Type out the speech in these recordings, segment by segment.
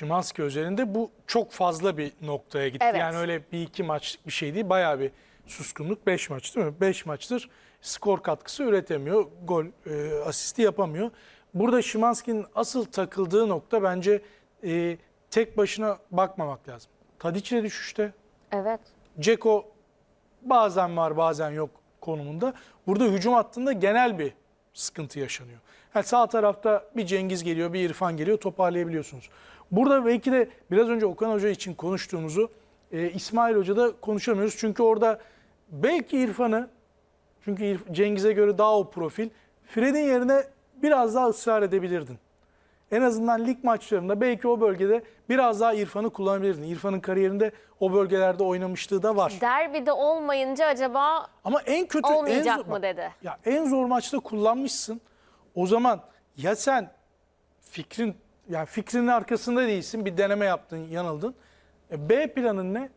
Şimanski özelinde bu çok fazla bir noktaya gitti. Evet. Yani öyle bir iki maçlık bir şey değil. Bayağı bir suskunluk. Beş maç değil mi? Beş maçtır skor katkısı üretemiyor. Gol e, asisti yapamıyor. Burada Şimanski'nin asıl takıldığı nokta bence e, tek başına bakmamak lazım. Tadic de düşüşte. Evet. Ceko bazen var bazen yok konumunda. Burada hücum hattında genel bir sıkıntı yaşanıyor. Yani sağ tarafta bir Cengiz geliyor, bir İrfan geliyor toparlayabiliyorsunuz. Burada belki de biraz önce Okan Hoca için konuştuğumuzu e, İsmail Hoca'da konuşamıyoruz. Çünkü orada belki İrfan'ı, çünkü Cengiz'e göre daha o profil, Fred'in yerine biraz daha ısrar edebilirdin. En azından lig maçlarında belki o bölgede biraz daha İrfan'ı kullanabilirdin. İrfan'ın kariyerinde o bölgelerde oynamışlığı da var. Derbide olmayınca acaba Ama en kötü olmayacak en zor- mı dedi. Ya en zor maçta kullanmışsın. O zaman ya sen fikrin yani fikrinin arkasında değilsin. Bir deneme yaptın, yanıldın. E, B planın ne?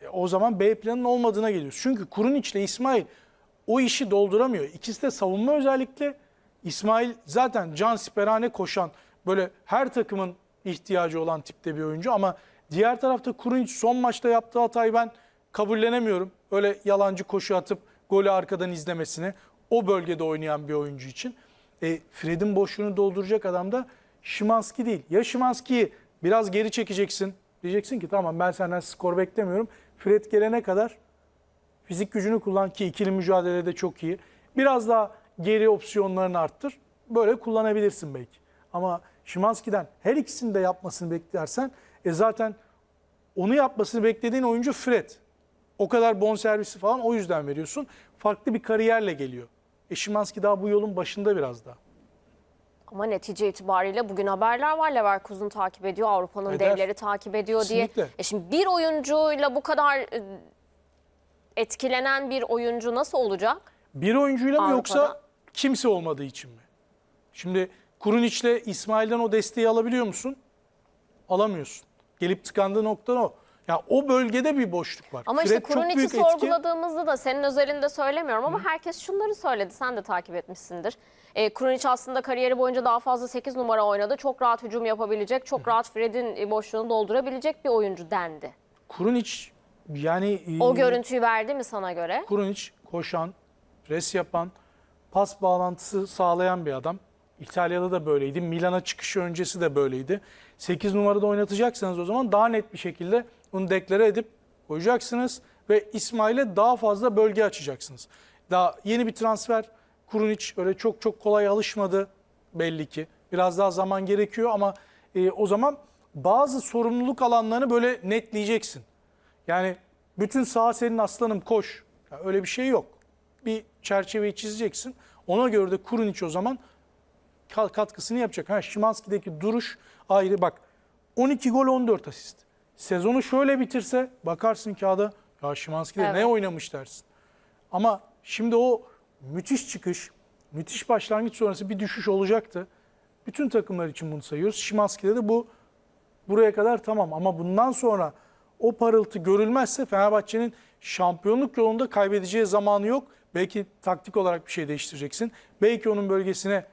E, o zaman B planın olmadığına geliyoruz. Çünkü Kurunic ile İsmail o işi dolduramıyor. İkisi de savunma özellikle. İsmail zaten can siperhane koşan böyle her takımın ihtiyacı olan tipte bir oyuncu ama diğer tarafta Kurunic son maçta yaptığı hatayı ben kabullenemiyorum. Öyle yalancı koşu atıp golü arkadan izlemesini o bölgede oynayan bir oyuncu için. E, Fred'in boşluğunu dolduracak adam da Şimanski değil. Ya Şimanski'yi biraz geri çekeceksin. Diyeceksin ki tamam ben senden skor beklemiyorum. Fred gelene kadar fizik gücünü kullan ki ikili mücadelede çok iyi. Biraz daha geri opsiyonlarını arttır. Böyle kullanabilirsin belki. Ama Şimanski'den her ikisini de yapmasını beklersen e zaten onu yapmasını beklediğin oyuncu Fred. O kadar bonservisi falan o yüzden veriyorsun. Farklı bir kariyerle geliyor. E Şimanski daha bu yolun başında biraz daha. Ama netice itibariyle bugün haberler var. Leverkusen takip ediyor, Avrupa'nın Eder. devleri takip ediyor diye. Kesinlikle. E şimdi bir oyuncuyla bu kadar e, etkilenen bir oyuncu nasıl olacak? Bir oyuncuyla mı yoksa kimse olmadığı için mi? Şimdi Kurunic'le İsmail'den o desteği alabiliyor musun? Alamıyorsun. Gelip tıkandığı nokta o. Ya o bölgede bir boşluk var. Ama Fred işte Kurunic'i büyük etki- sorguladığımızda da senin özelinde söylemiyorum ama herkes şunları söyledi. Sen de takip etmişsindir. E, Kurunic aslında kariyeri boyunca daha fazla 8 numara oynadı. Çok rahat hücum yapabilecek, çok rahat Fred'in e, boşluğunu doldurabilecek bir oyuncu dendi. Kurunic yani O e, görüntüyü verdi mi sana göre? Kurunic koşan, pres yapan, pas bağlantısı sağlayan bir adam. İtalya'da da böyleydi. Milan'a çıkışı öncesi de böyleydi. 8 numarada oynatacaksanız o zaman daha net bir şekilde onu deklare edip koyacaksınız ve İsmail'e daha fazla bölge açacaksınız. Daha yeni bir transfer. Kurunic öyle çok çok kolay alışmadı belli ki. Biraz daha zaman gerekiyor ama e, o zaman bazı sorumluluk alanlarını böyle netleyeceksin. Yani bütün saha senin aslanım koş. Ya öyle bir şey yok. Bir çerçeveyi çizeceksin. Ona göre de Kurunic o zaman ka- katkısını yapacak. Ha Şimanski'deki duruş ayrı bak. 12 gol 14 asist. Sezonu şöyle bitirse bakarsın kağıda ya Şimanski'de Evet. ne oynamış dersin. Ama şimdi o müthiş çıkış, müthiş başlangıç sonrası bir düşüş olacaktı. Bütün takımlar için bunu sayıyoruz. Şimanski'de de bu buraya kadar tamam ama bundan sonra o parıltı görülmezse Fenerbahçe'nin şampiyonluk yolunda kaybedeceği zamanı yok. Belki taktik olarak bir şey değiştireceksin. Belki onun bölgesine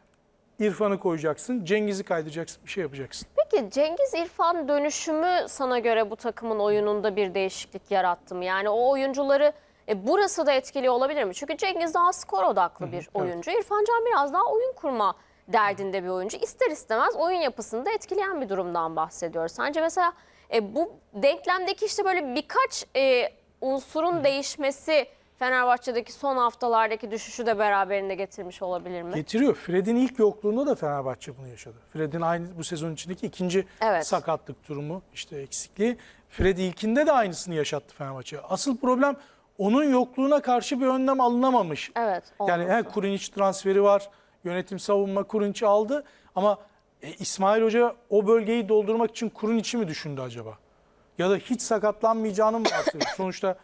İrfan'ı koyacaksın. Cengiz'i kaydıracaksın. Bir şey yapacaksın. Peki Cengiz İrfan dönüşümü sana göre bu takımın oyununda bir değişiklik yarattı mı? Yani o oyuncuları e, burası da etkili olabilir mi? Çünkü Cengiz daha skor odaklı bir oyuncu. İrfan Can biraz daha oyun kurma derdinde bir oyuncu. İster istemez oyun yapısını da etkileyen bir durumdan bahsediyoruz. Sence mesela e, bu denklemdeki işte böyle birkaç e, unsurun değişmesi Fenerbahçe'deki son haftalardaki düşüşü de beraberinde getirmiş olabilir mi? Getiriyor. Fred'in ilk yokluğunda da Fenerbahçe bunu yaşadı. Fred'in aynı bu sezon içindeki ikinci Evet. sakatlık durumu, işte eksikliği. Fred ilkinde de aynısını yaşattı Fenerbahçe. Asıl problem onun yokluğuna karşı bir önlem alınamamış. Evet. Yani olması. he, Kurinic transferi var. Yönetim savunma Kurinic'i aldı. Ama e, İsmail Hoca o bölgeyi doldurmak için Kurinic'i mi düşündü acaba? Ya da hiç sakatlanmayacağını mı varsayıyor? Sonuçta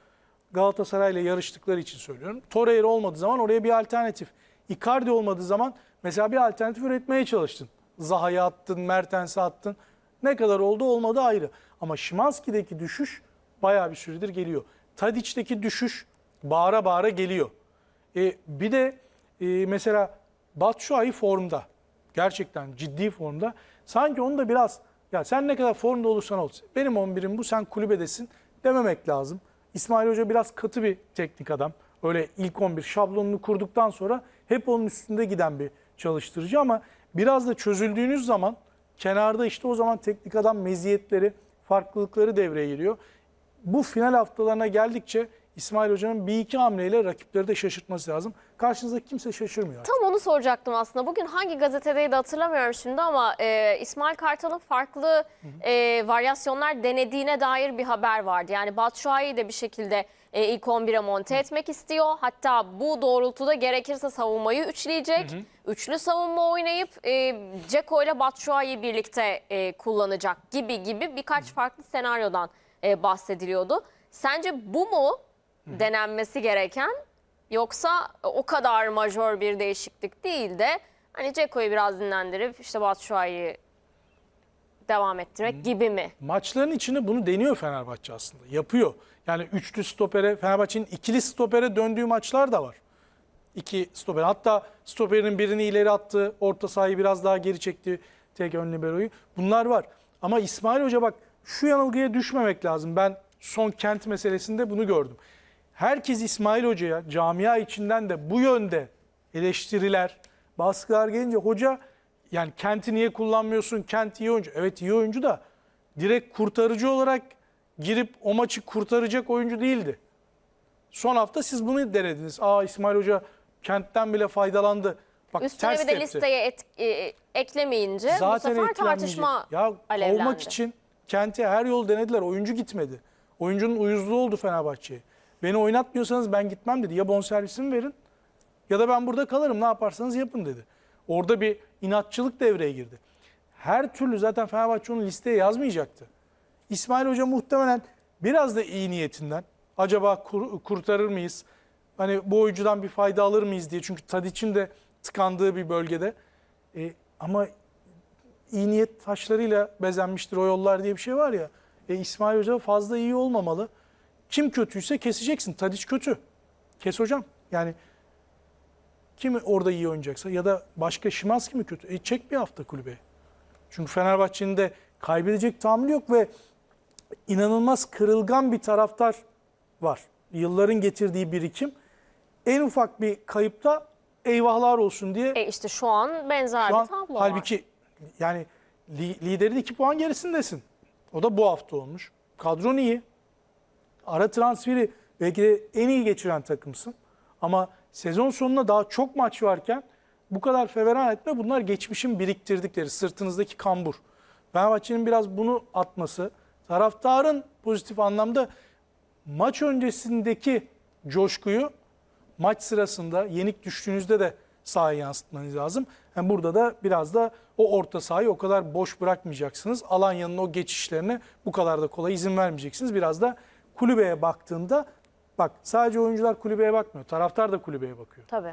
Galatasaray'la yarıştıkları için söylüyorum. Torreira olmadığı zaman oraya bir alternatif. Icardi olmadığı zaman mesela bir alternatif üretmeye çalıştın. Zaha'yı attın, Mertens'i attın. Ne kadar oldu olmadı ayrı. Ama Şimanski'deki düşüş bayağı bir süredir geliyor. Tadic'teki düşüş bağıra bağıra geliyor. E, bir de e, mesela Batshuayi formda. Gerçekten ciddi formda. Sanki onu da biraz Ya sen ne kadar formda olursan ol. Benim 11'im bu sen kulübedesin dememek lazım. İsmail Hoca biraz katı bir teknik adam. Öyle ilk 11 şablonunu kurduktan sonra hep onun üstünde giden bir çalıştırıcı ama biraz da çözüldüğünüz zaman kenarda işte o zaman teknik adam meziyetleri, farklılıkları devreye giriyor. Bu final haftalarına geldikçe İsmail Hoca'nın bir iki hamleyle rakipleri de şaşırtması lazım. Karşınızda kimse şaşırmıyor. Tam onu soracaktım aslında. Bugün hangi gazetedeydi hatırlamıyorum şimdi ama e, İsmail Kartal'ın farklı e, varyasyonlar denediğine dair bir haber vardı. Yani Batshuayi'yi de bir şekilde e, ilk 11'e monte etmek istiyor. Hatta bu doğrultuda gerekirse savunmayı üçleyecek. Üçlü savunma oynayıp e, Ceko ile Batshuayi'yi birlikte e, kullanacak gibi gibi birkaç farklı senaryodan e, bahsediliyordu. Sence bu mu denenmesi gereken Yoksa o kadar majör bir değişiklik değil de hani Ceko'yu biraz dinlendirip işte Batshuayi'yi devam ettirmek gibi mi? Maçların içinde bunu deniyor Fenerbahçe aslında. Yapıyor. Yani üçlü stopere, Fenerbahçe'nin ikili stopere döndüğü maçlar da var. İki stoper. Hatta stoperin birini ileri attı, orta sahayı biraz daha geri çekti tek ön liberoyu. Bunlar var. Ama İsmail Hoca bak şu yanılgıya düşmemek lazım. Ben son kent meselesinde bunu gördüm. Herkes İsmail Hoca'ya camia içinden de bu yönde eleştiriler, baskılar gelince hoca yani kenti niye kullanmıyorsun? Kent iyi oyuncu. Evet iyi oyuncu da direkt kurtarıcı olarak girip o maçı kurtaracak oyuncu değildi. Son hafta siz bunu denediniz. Aa İsmail Hoca kentten bile faydalandı. Bak Üstüne ters bir de tepti. listeye et- e, eklemeyince bu Zaten sefer etkilenmeyecek. tartışma Ya alevlendi. olmak için kente her yol denediler. Oyuncu gitmedi. Oyuncunun uyuzluğu oldu Fenerbahçe'ye. Beni oynatmıyorsanız ben gitmem dedi. Ya bonservisimi verin ya da ben burada kalırım. Ne yaparsanız yapın dedi. Orada bir inatçılık devreye girdi. Her türlü zaten Fenerbahçe onu listeye yazmayacaktı. İsmail Hoca muhtemelen biraz da iyi niyetinden acaba kur- kurtarır mıyız? Hani bu oyuncudan bir fayda alır mıyız diye. Çünkü Tadic'in de tıkandığı bir bölgede. E, ama iyi niyet taşlarıyla bezenmiştir o yollar diye bir şey var ya. E, İsmail Hoca fazla iyi olmamalı. Kim kötüyse keseceksin. Tadiç kötü. Kes hocam. Yani kim orada iyi oynayacaksa ya da başka Şimanski mi kötü? E, çek bir hafta kulübeye. Çünkü Fenerbahçe'nin de kaybedecek tahammülü yok ve inanılmaz kırılgan bir taraftar var. Yılların getirdiği birikim. En ufak bir kayıpta eyvahlar olsun diye E işte şu an benzer şu bir an tablo var. halbuki yani li- liderin 2 puan gerisindesin. O da bu hafta olmuş. Kadron iyi. Ara transferi belki de en iyi geçiren takımsın. Ama sezon sonuna daha çok maç varken bu kadar feveran etme bunlar geçmişin biriktirdikleri sırtınızdaki kambur. Fenerbahçe'nin biraz bunu atması, taraftarın pozitif anlamda maç öncesindeki coşkuyu maç sırasında yenik düştüğünüzde de sahaya yansıtmanız lazım. Yani burada da biraz da o orta sahayı o kadar boş bırakmayacaksınız. Alanya'nın o geçişlerine bu kadar da kolay izin vermeyeceksiniz. Biraz da kulübeye baktığında bak sadece oyuncular kulübeye bakmıyor. Taraftar da kulübeye bakıyor. Tabii.